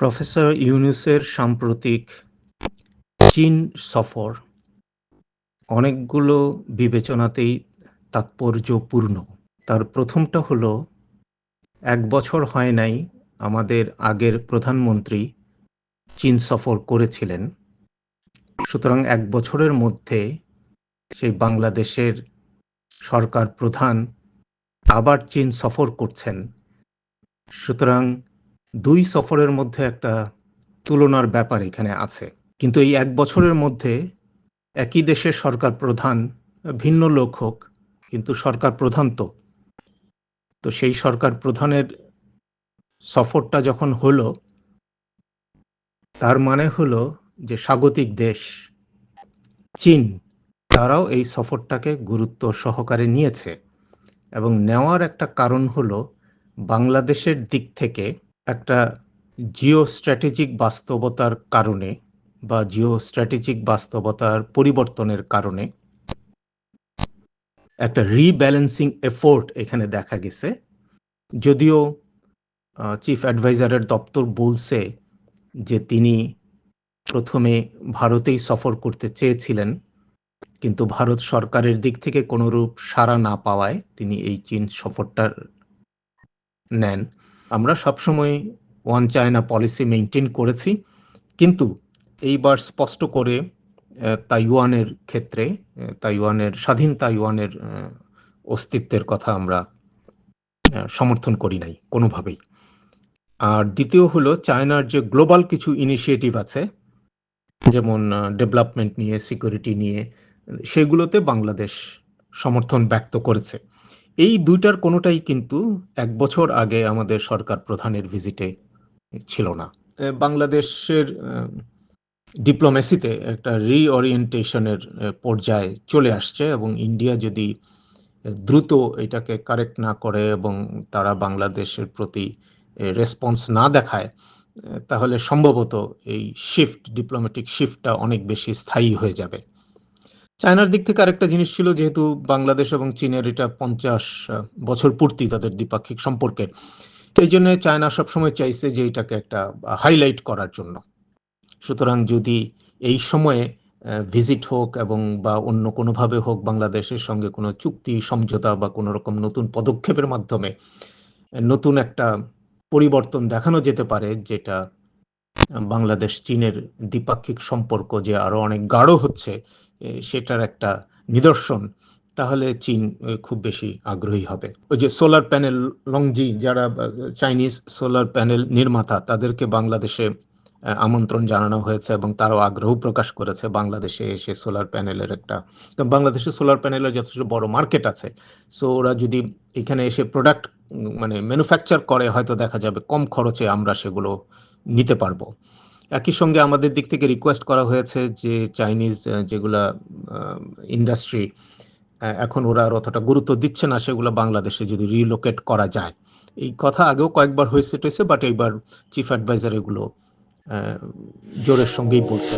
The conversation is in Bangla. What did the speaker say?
প্রফেসর ইউনুসের সাম্প্রতিক চীন সফর অনেকগুলো বিবেচনাতেই তাৎপর্যপূর্ণ। তার প্রথমটা হলো, এক বছর হয় নাই আমাদের আগের প্রধানমন্ত্রী চীন সফর করেছিলেন। সুতরাং এক বছরের মধ্যে সেই বাংলাদেশের সরকার প্রধান আবার চীন সফর করছেন। সুতরাং ২ সফরের মধ্যে একটা তুলনার ব্যাপার এখানে আছে। কিন্তু এই এক বছরের মধ্যে একই দেশের সরকার প্রধান ভিন্ন লোক হোক, কিন্তু সরকার প্রধান তো। তো সেই সরকার প্রধানের সফরটা যখন হলো তার মানে হলো যে স্বাগতিক দেশ চীন, তারাও এই সফরটাকে গুরুত্ব সহকারে নিয়েছে এবং নেওয়ার একটা কারণ হলো বাংলাদেশের দিক থেকে একটা জিও স্ট্র্যাটেজিক বাস্তবতার কারণে বা জিও স্ট্র্যাটেজিক বাস্তবতার পরিবর্তনের কারণে একটা রিব্যালেন্সিং এফোর্ট এখানে দেখা গেছে। যদিও চিফ অ্যাডভাইজারের দপ্তর বলছে যে তিনি প্রথমে ভারতেই সফর করতে চেয়েছিলেন। কিন্তু ভারত সরকারের দিক থেকে কোনোরূপ সাড়া না পাওয়ায় তিনি এই চীন সফরটা নেন। আমরা সবসময় ওয়ান চায়না পলিসি মেনটেন করেছি। কিন্তু এইবার স্পষ্ট করে তাইওয়ানের ক্ষেত্রে তাইওয়ানের স্বাধীন তাইওয়ানের অস্তিত্বের কথা আমরা সমর্থন করি নাই কোনোভাবেই। আর দ্বিতীয় হলো চায়নার যে গ্লোবাল কিছু ইনিশিয়েটিভ আছে, যেমন ডেভেলপমেন্ট নিয়ে, সিকিউরিটি নিয়ে, সেগুলোতে বাংলাদেশ সমর্থন ব্যক্ত করেছে। এই দুইটার কোনোটাই কিন্তু এক বছর আগে আমাদের সরকার প্রধানের ভিজিটে ছিল না। বাংলাদেশের ডিপ্লোমেসিতে একটা রিওরিয়েন্টেশন এর অ্যা পর্যায়ে চলে আসছে এবং ইন্ডিয়া যদি দ্রুত এটাকে কারেক্ট না করে এবং তারা বাংলাদেশের প্রতি রেসপন্স না দেখায়, তাহলে সম্ভবত এই শিফট ডিপ্লোম্যাটিক শিফটটা অনেক বেশি স্থায়ী হয়ে যাবে। চায়নার দিক থেকে আরেকটা জিনিস ছিল যেহেতু বাংলাদেশ এবং চীনের এটা পঞ্চাশ বছর পূর্তি তাদের দ্বিপাক্ষিক সম্পর্কের। সেই জন্য চায়না সবসময় চাইছে যে এটাকে একটা হাইলাইট করার জন্য। সুতরাং যদি এই সময়ে ভিজিট হোক এবং বা অন্য কোনোভাবে হোক বাংলাদেশের সঙ্গে কোনো চুক্তি, সমঝোতা বা কোনো রকম নতুন পদক্ষেপের মাধ্যমে নতুন একটা পরিবর্তন দেখানো যেতে পারে যেটা বাংলাদেশ চীনের দ্বিপাক্ষিক সম্পর্ক যে আরও অনেক গাঢ় হচ্ছে, সেটার একটা নিদর্শন, তাহলে চীন খুব বেশি আগ্রহী হবে। ওই যে সোলার প্যানেল লংজি যারা চাইনিজ সোলার প্যানেল নির্মাতা তাদেরকে বাংলাদেশে আমন্ত্রণ জানানো হয়েছে এবং তারাও আগ্রহ প্রকাশ করেছে বাংলাদেশে এসে সোলার প্যানেলের একটা তো বাংলাদেশে সোলার প্যানেলের যথেষ্ট বড় মার্কেট আছে। সো ওরা যদি এখানে এসে প্রোডাক্ট মানে ম্যানুফ্যাকচার করে হয়তো দেখা যাবে কম খরচে আমরা সেগুলো নিতে পারব। একই সঙ্গে আমাদের দিক থেকে রিকোয়েস্ট করা হয়েছে যে চাইনিজ যেগুলা ইন্ডাস্ট্রি এখন ওরা আর অতটা গুরুত্ব দিচ্ছে না, সেগুলো বাংলাদেশে যদি রিলোকেট করা যায়। এই কথা আগেও কয়েকবার হইছে-টইছে বাট এইবার চিফ অ্যাডভাইজার এগুলো জোরের সঙ্গেই বলছে।